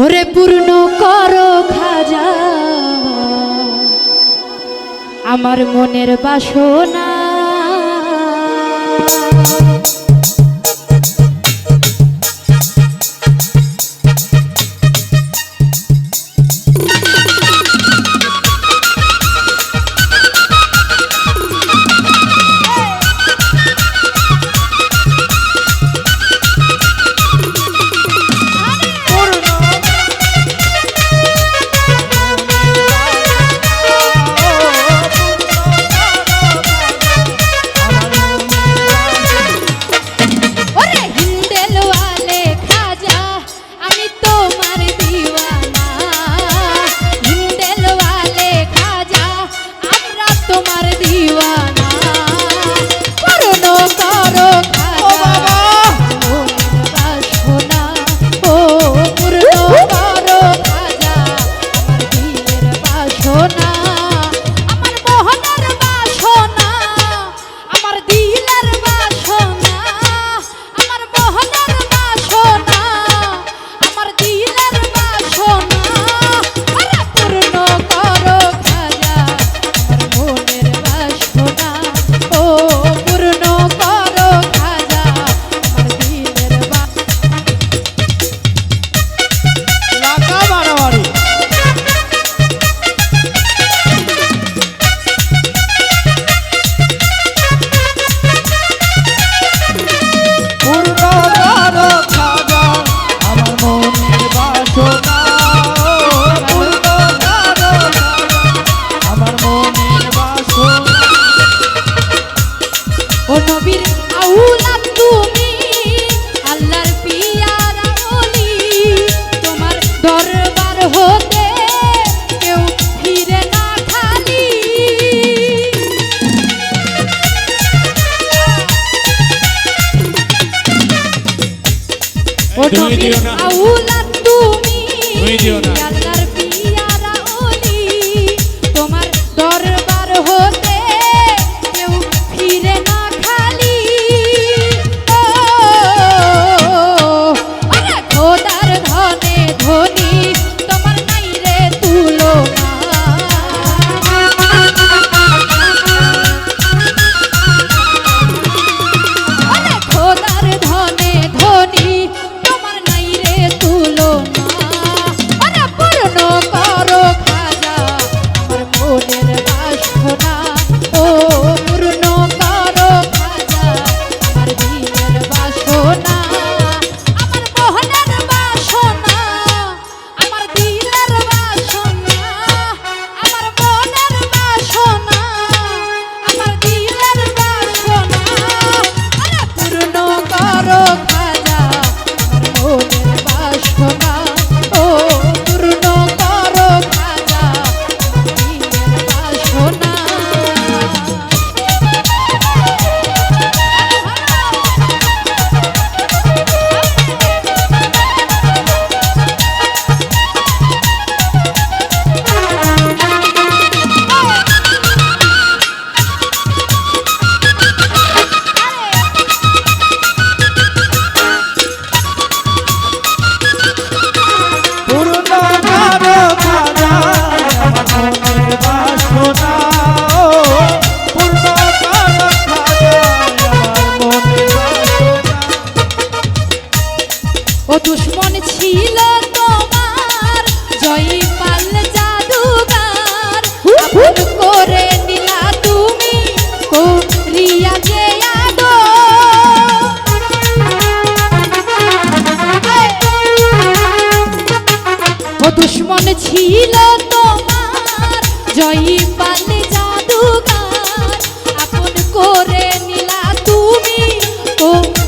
ওরে পূর্ণ করো খাজা। আমার মনের বাসনা। ও নবীর আউলা তুমি আল্লাহর পিয়ারা বলি তোমার দরবার হতে কেউ ফিরে না খালি। ও নবীর আউলা তুমি Oh